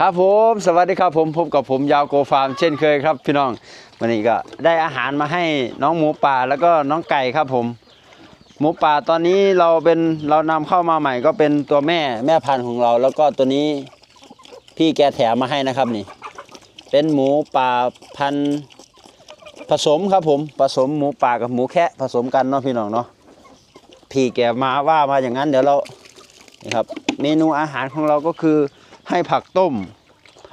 ครับผมสวัสดีครับผมพบกับผมยาวโกฟาร์มเช่นเคยครับ พี่น้องวันนี้ก็ได้อาหารมาให้น้องหมูป่าแล้วก็น้องไก่ครับผม หมูป่าตอนนี้เราเป็นเรานำเข้ามาใหม่ก็เป็นตัวแม่แม่พันธุ์ของเรา แล้วก็ตัวนี้พี่แกแถมมาให้นะครับนี่ เป็นหมูป่าพันธุ์ผสมครับผมผสมหมูป่ากับหมูแคะผสมกันเนาะพี่น้องเนาะพี่แกมาว่ามาอย่างนั้นเดี๋ยวเรานี่ครับเมนูอาหารของเราก็คือ ให้ผักต้ม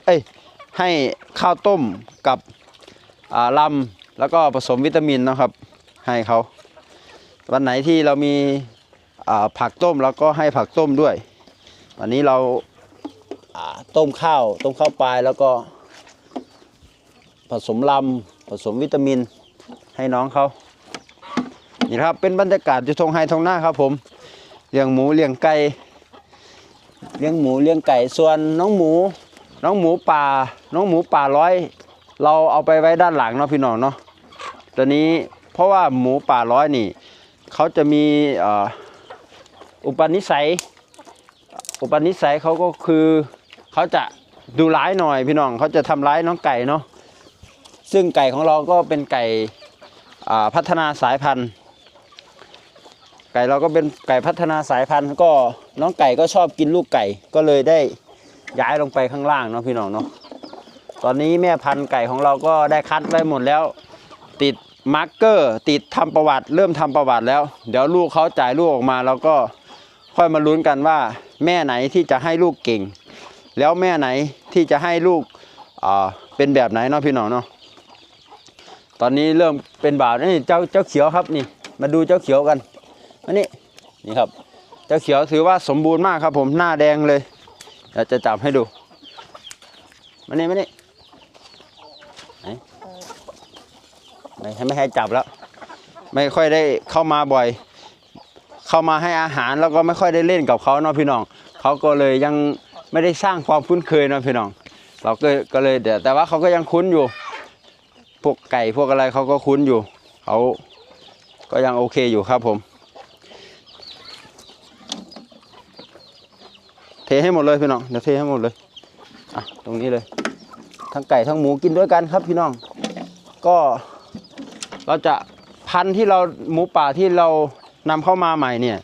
เอ้ย ให้ข้าวต้มกับลำแล้วก็ผสมวิตามินนะครับ ให้เขาวันไหนที่เรามีผักต้มเราก็ให้ผักต้มด้วย วันนี้เราต้มข้าวต้มข้าวปลายแล้วก็ ผสมลำผสมวิตามินให้น้องเขานี่ครับเป็นบรรยากาศอยู่ทงไฮทงหน้าครับผมเลี้ยงหมูเลี้ยงไก่ เลี้ยงหมูเลี้ยงไก่ส่วนน้องหมู น้องหมูป่า น้องหมูป่าร้อย เราเอาไปไว้ด้านหลังเนาะพี่น้องเนาะตัวนี้เพราะว่าหมูป่าร้อยนี่เขาจะมีอุปนิสัย อุปนิสัยเขาก็คือเขาจะดูร้ายหน่อยพี่น้องเขาจะทำร้ายน้องไก่เนาะซึ่งไก่ของเราก็เป็นไก่พัฒนาสายพันธุ์ ไก่เราก็เป็นไก่พัฒนาสายพันธุ์ก็ น้องไก่ก็ชอบกินลูกไก่ก็เลยได้ย้ายลงไปข้างล่างเนาะพี่น้องเนาะตอนนี้แม่พันธุ์ไก่ของเราก็ได้คัดไว้หมดแล้ว ติดมาร์กเกอร์ติดทำประวัติ เริ่มทำประวัติแล้ว เดี๋ยวลูกเขาจ่ายลูกออกมาเราก็ค่อยมาลุ้นกันว่า แม่ไหนที่จะให้ลูกเก่ง แล้วแม่ไหนที่จะให้ลูกอ่าเป็นแบบไหนเนาะพี่น้องเนาะตอนนี้เริ่มเป็นบ่าวนี่เจ้าเจ้าเขียวครับนี่ มาดูเจ้าเขียวกันมานี่นี่ครับ เจ้าเขียวถือว่าสมบูรณ์มากครับผมหน้าแดงเลยเดี๋ยวจะจับให้ดูมานี่มานี่ไหนไม่ไม่ให้จับแล้ว ไม่ค่อยได้เข้ามาบ่อย เข้ามาให้อาหารแล้วก็ไม่ค่อยได้เล่นกับเขาเนาะพี่น้องเขาก็เลยยังไม่ได้สร้างความคุ้นเคยเนาะพี่น้อง เราก็ก็เลยเดี๋ยวแต่ว่าเขาก็ยังคุ้นอยู่ พวกไก่พวกอะไรเขาก็คุ้นอยู่เขาก็ยังโอเคอยู่ครับผม เทให้หมดเลยพี่น้องเดี๋ยวเทให้หมดเลยอะตรงนี้เลย ทั้งไก่ทั้งหมูกินด้วยกันครับพี่น้อง ก็เราจะพันธุ์ที่เราหมูป่าที่เรานำเข้ามาใหม่เนี่ย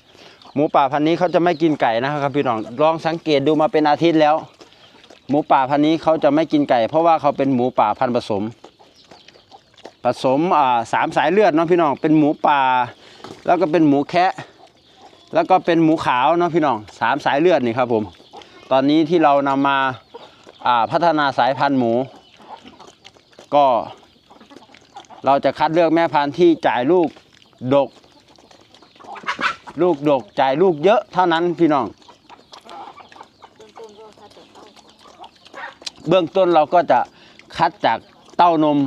หมูป่าพันธุ์นี้เขาจะไม่กินไก่นะครับพี่น้องลองสังเกตดูมาเป็นอาทิตย์แล้ว หมูป่าพันธุ์นี้เขาจะไม่กินไก่ เพราะว่าเขาเป็นหมูป่าพันธุ์ผสม ผสมอ่าสามสายเลือดเนาะพี่น้องเป็นหมูป่า แล้วก็เป็นหมูแคะ แล้วก็เป็นหมูขาวเนาะพี่น้องสามสายเลือดนี่ครับผม ตอนนี้ที่เรานำมาพัฒนาสายพันธุ์หมู ก็ เราจะคัดเลือกแม่พันธุ์ที่จ่ายลูกดก ลูกดกจ่ายลูกเยอะเท่านั้นพี่น้อง เบื้องต้นเราก็จะคัดจากเต้านม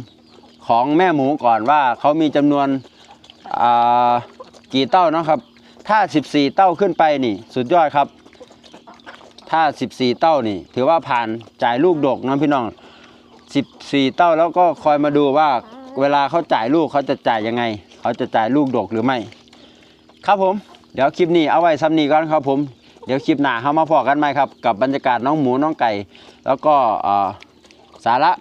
ของแม่หมูก่อนว่าเขามีจำนวนกี่เต้านะครับ ถ้า 14 เต้าขึ้นไปนี่ สุดยอดครับ ถ้า 14 เต้านี่ ถือว่าผ่านจ่ายลูกดกนะพี่น้อง 14 เต้าแล้วก็คอยมาดูว่าเวลาเขาจ่ายลูกเขาจะจ่ายยังไง เขาจะจ่ายลูกดกหรือไม่ ครับผม เดี๋ยวคลิปนี้เอาไว้ซ้ำนี้ก่อนครับผม เดี๋ยวคลิปหน้าเขามาพอกันไหมครับ กับบรรยากาศน้องหมูน้องไก่ แล้วก็สาระ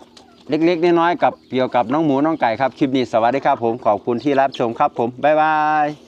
เล็ก ๆ น้อยๆกับเกี่ยวกับน้องหมูน้องไก่ครับ คลิปนี้สวัสดีครับผมขอบคุณที่รับชมครับผม บ๊ายบาย